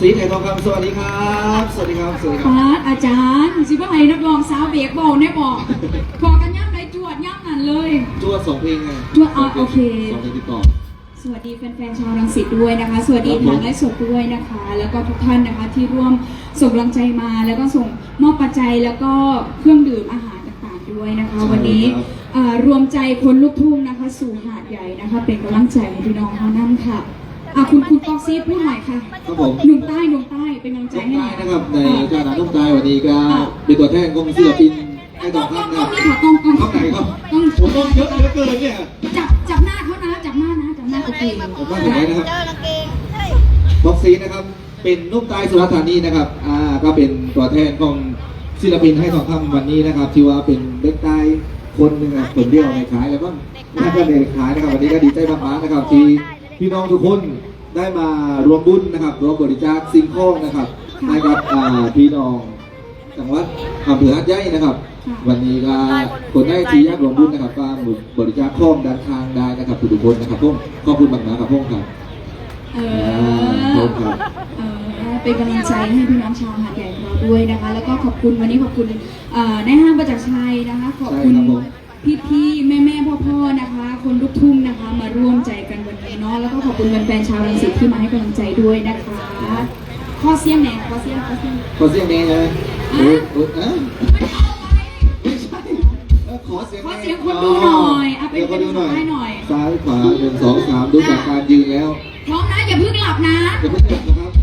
สีไทยทองคำสวัสดีครับ สวัสดีครับ สวัสดีครับ ปาดอาจารย์สิว่าให้นักร้องสาวเบรกบอกแน่บอกพอกันย่ำไรจวดย่ำนั่นเลยจวดสองเพลงไงจวดอะโอเค สองเพลงติดต่อ สวัสดีแฟนๆชาวรังสิตด้วยนะคะ สวัสดีครับผมทางไลฟ์สดด้วยนะคะ แล้วก็ทุกท่านนะคะที่ร่วมส่งกำลังใจมา แล้วก็ส่งมอบปัจจัยแล้วก็เครื่องดื่มอาหารต่างๆด้วยนะคะ วันนี้เอ่อรวมใจคนลูกทุ่งนะคะ สู่หาดใหญ่นะคะ เป็นกำลังใจให้พี่น้องเขานั่นค่ะ อะคุณคุณปอกซีพูดหน่อยค่ะครับผม หนุ่มใต้หนุ่มใต้เป็นกำลังใจน้องให้หกาน่อยยนะครับในอะเจ้าหน้านุ่มกายวันนี้ก็เป็นตัวแทนของศิลปินให้ทองคำนะครับนี่ค่ะกล้องกล้องเข้าไหนครับกล้องผมต้องเยอะเหลือเกินเนี่ยจับจับหน้าเขานะจับหน้านะจับหน้าโอเคผมว่าผมไว้นะครับเจอกางเกงใช่บ็อกซีนะครับเป็นนุ่มกายสุราษฎร์ธานีนะครับอ่าก็เป็นตัวแทนของศิลปินให้ทองคำวันนี้นะครับที่ว่าเป็นเด็กใต้คนหนึ่งอะคนเดียวในขายแล้วบ้างน่าจะในขายนะครับวันนี้ก็ดีใจมากๆนะครับที่ พี่น้องทุกคนได้มารวมบุญนะครับรวมบริจาคสิ่งของนะครับให้กับอ่าพี่น้องจังหวัดอำเภอหัดใหญ่นะครับ วันนี้ก็คนได้ที่ยากรวมบุญนะครับก็บริจาคข้องด้านข้างได้นะครับทุกๆคนนะครับผมขอบคุณมากๆครับผมครับเอขออบคุณครับ เออเป็นกำลังใจให้พี่น้องชาวหาดใหญ่ของเราด้วยนะคะ แล้วก็ขอบคุณวันนี้ขอบคุณเอ่อในายห้างประจักษ์ชัยนะคะ ขอบคุณใช่ครับผม พี่พี่ๆ แม่แม่พ่อพ่อๆ นะคะ คนลูกทุ่งนะคะ มาร่วมใจกันวันนี้เนาะ แล้วก็ขอบคุณแฟนๆ ชาวรังสิตที่มาให้กำลังใจด้วยนะคะ ข้อเสียงแหน่ข้อเสียงข้อเสียง ขอเสียงแน่เลยอะโอ้ยโอ้ยเอ้ยไม่ใช่เออขอเสียงขอแน่เสียงคนดูหน่อยเอาเป็นดี๋ยวคนดูหน่อยเป็นสายหน่อย ซ้ายขวาหนึ่งสองสามดูจากการยืนแล้วพร้อมนะอย่าเพิ่งหลับนะ อย่าเพิ่งเต้นนะครับอย่าเพิ่งหลับ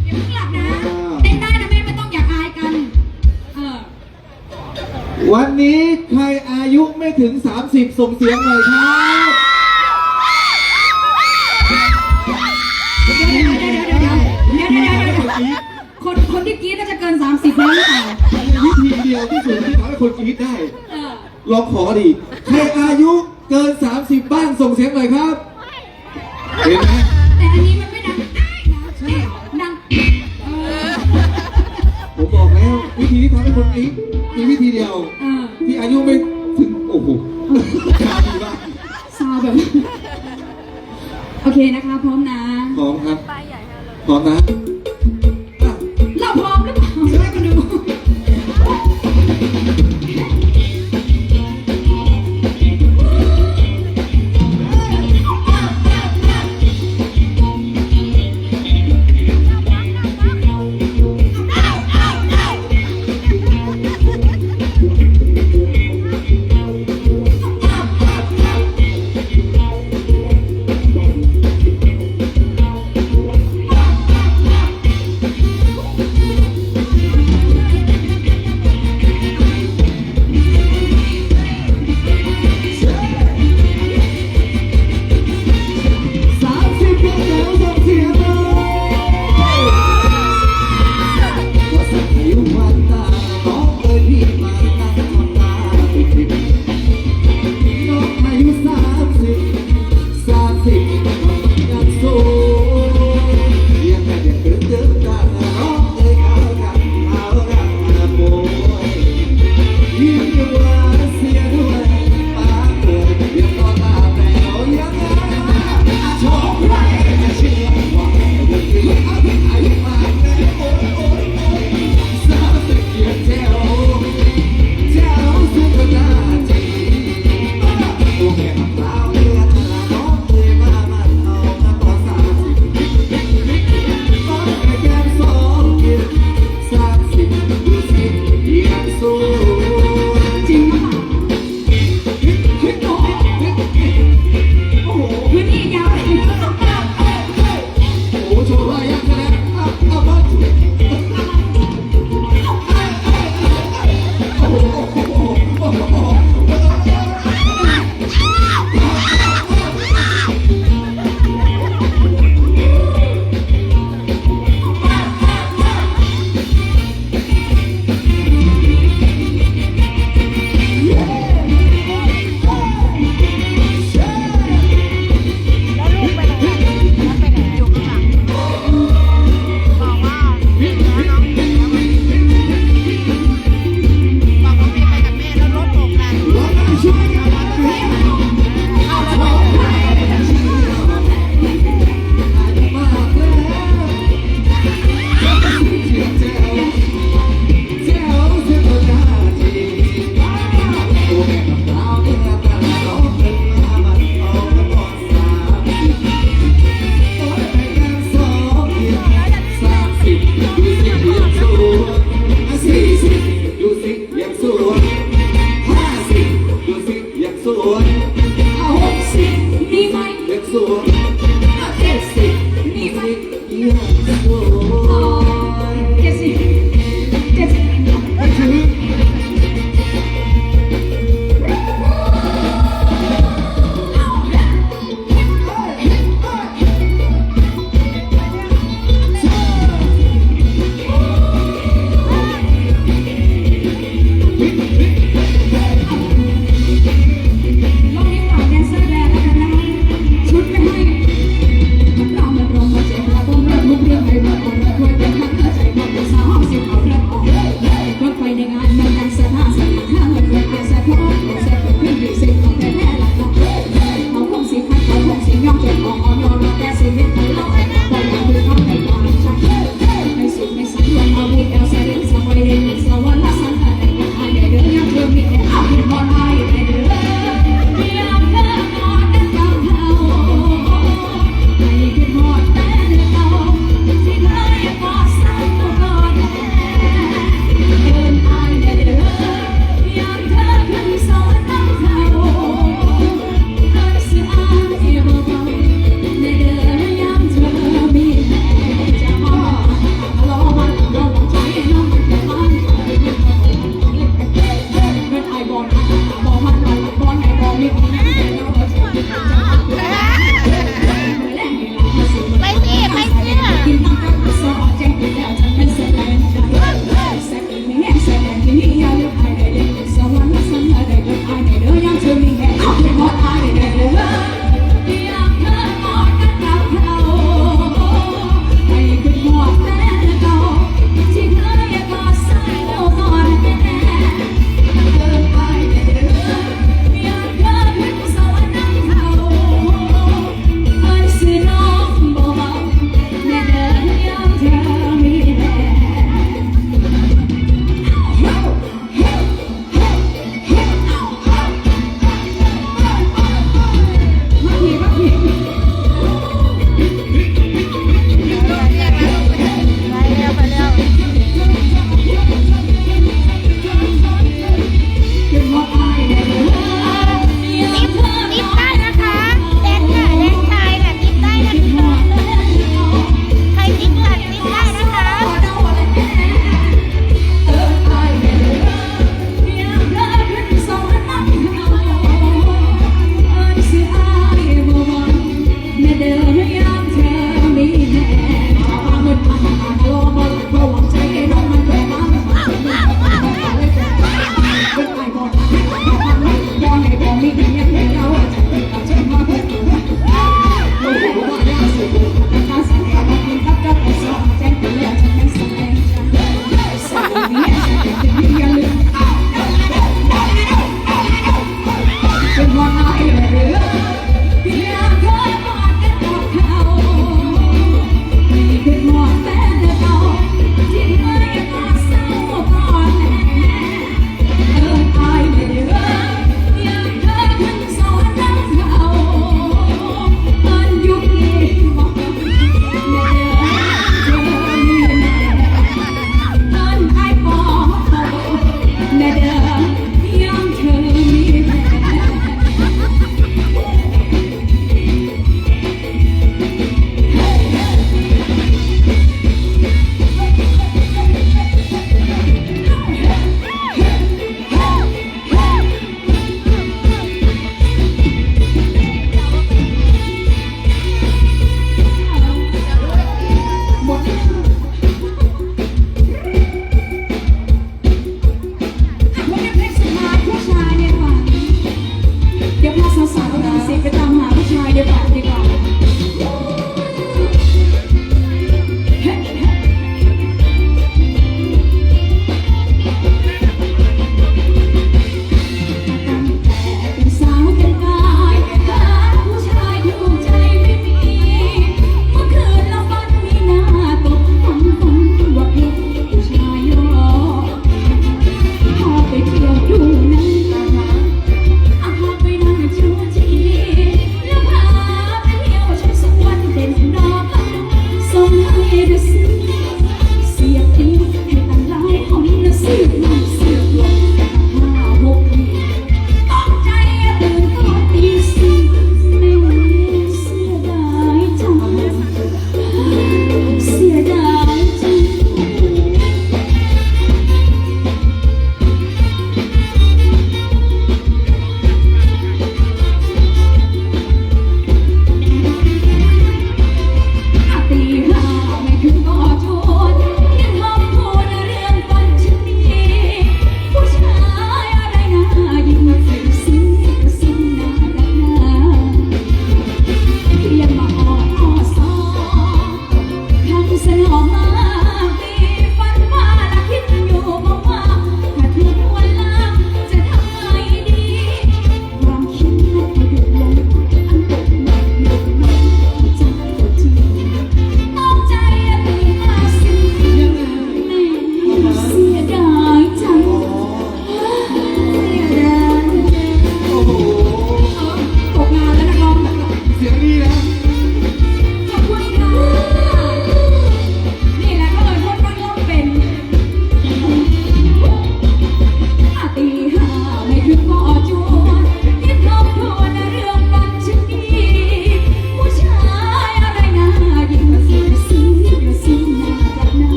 วันนี้ใครอายุไม่ถึง 30 ส่งเสียงหน่อยครับเดี๋ยวเดี๋ยวเดี๋ยวเดี๋ยวเดี๋ยวเดี๋ยวเดี๋ยวเดี๋ยวคนคนที่กรี๊ดน่าจะเกิน 30แล้วหรือเปล่าวิธีเดียวที่สุดที่ทำให้คนกรี๊ดได้เออลองขอดิใครอายุเกิน 30 บ้างส่งเสียงหน่อยครับ เห็นไหมแต่อันนี้มันไม่ดังอ้ายนะเอ๊ะดังผมบอกแล้ว วิธีที่ทำให้คนกรี๊ดมีวิธีเดียว เอ อที่อายุไม่ถึงโอ้โหชาดีมากซาวแบบ โอเคนะคะ พร้อมนะ พร้อมครับป้ายใหญ่ให้เราพร้อมนะ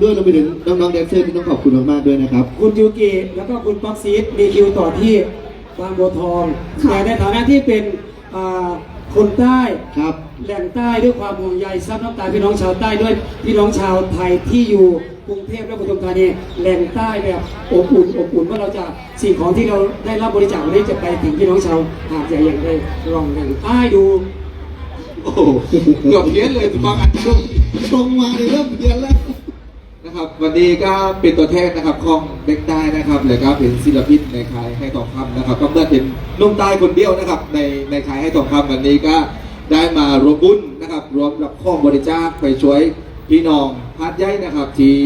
ซีดไฮทองคำด้วยรวมไปถึงน้องๆแดนเซอร์ที่ต้องขอบคุณมากๆด้วยนะครับ คุณยูกิแล้วก็คุณป๊อกซีดมีคิวต่อที่บางบัวทองค่ะแต่ในฐานะที่เป็นอ่าคนใต้ครับ แหล่งใต้ด้วยความห่วงใยซับน้ำตาพี่น้องชาวใต้ด้วยพี่น้องชาวไทยที่อยู่กรุงเทพและปทุมธานีแหล่งใต้แบบอบอุ่นอบอุ่นว่าเราจะสิ่งของที่เราได้รับบริจาควันนี้จะไปถึงพี่น้องชาวหาดใหญ่อย่างไรลองแหล่งใต้ดู โอ้โหเกือบเพี้ยนเลยบางอันตรงตรงมาเลยเริ่มเพี้ยนแล้ว นะครับวันนี้ก็เป็นตัวแทนนะครับของเด็กใต้นะครับแล้วก็เป็นศิลปินในค่ายให้ทองคำนะครับ ก็เมื่อเป็นนุ่มใต้คนเดียวนะครับ ในในค่ายให้ทองคำวันนี้ก็ได้มารวมบุญนะครับ รวมกับข้องบริจาคไปช่วยพี่น้องพาดใหญ่นะครับ ที่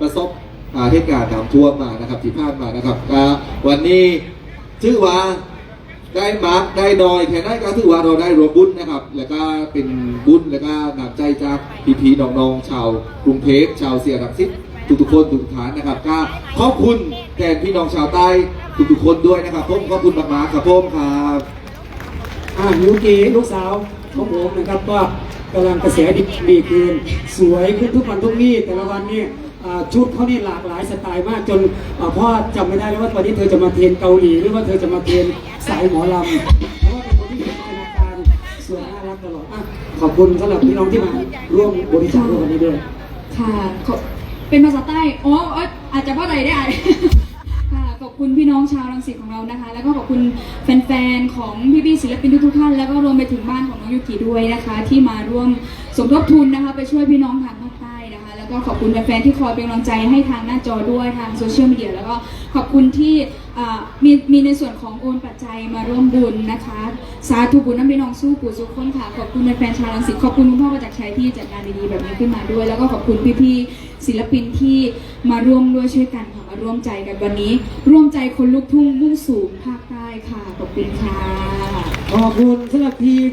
ประสบอ่าเหตุการณ์น้ำท่วมมานะครับที่ผ่านมานะครับก็วันนี้ชื่อว่า ได้มาร์กได้ดอยแค่นั้นก็ถือว่าเราได้รวมบุญนะครับ แล้วก็เป็นบุญแล้วก็นำใจจากพี่ๆน้องๆชาวกรุงเทพชาวเสียรักสิทธิ์ทุกๆคนทุกฐานนะครับก็ขอบคุณแทนพี่น้องชาวใต้ทุกๆคนด้วยนะครับผมขอบคุณมากๆครับผมครับอ่ายูกิลูกสาวของผมนะครับก็กำลังกระแสดีดีคืนสวยขึ้นทุกวันทุกวี่แต่ละวันเนี่อ่า ชุดเขานี่หลากหลายสไตล์มากจนพ่อจำไม่ได้แล้วว่าวันนี้เธอจะมาเทรนเกาหลีหรือว่าเธอจะมาเทรนสายหมอลำเพราะว่าเป็นคนที่มีจินตนาการสวยน่ารักตลอดอะขอบคุณสำหรับพี่น้องที่มาร่วมบริจาคในวันนี้ด้วยค่ะขอเป็นภาษาใต้อ๋อเอ้ยอาจจะเข้าใจได้ ค่ะ ขอบคุณพี่น้องชาวรังสิตของเรานะคะ แล้วก็ขอบคุณแฟนๆ ของพี่ๆศิลปินทุกๆท่าน แล้วก็รวมไปถึงบ้านของน้องยูกิด้วยนะคะ ที่มาร่วมสมทบทุนนะคะ ไปช่วยพี่น้องทาง แล้วก็ขอบคุณแฟนๆที่คอยเป็นกำลังใจให้ทางหน้าจอด้วยทางโซเชียลมีเดียแล้วก็ขอบคุณที่มีมีในส่วนของโอนปัจจัยมาร่วมบุญนะคะ สาธุบุญน้ำพี่น้องสู้ปู่สุขคนค่ะ ขอบคุณแฟนชาวรังสิตขอบคุณคุณพ่อประจักษ์ชัยที่จัดงานดีๆแบบนี้ขึ้นมาด้วย แล้วก็ขอบคุณพี่ๆศิลปินที่มาร่วมด้วยช่วยกันค่ะมาร่วมใจกันวันนี้ ร่วมใจคนลุกทุ่งมุ่งสู่ภาคใต้ค่ะขอบคุณค่ะขอบคุณสำหรับทีม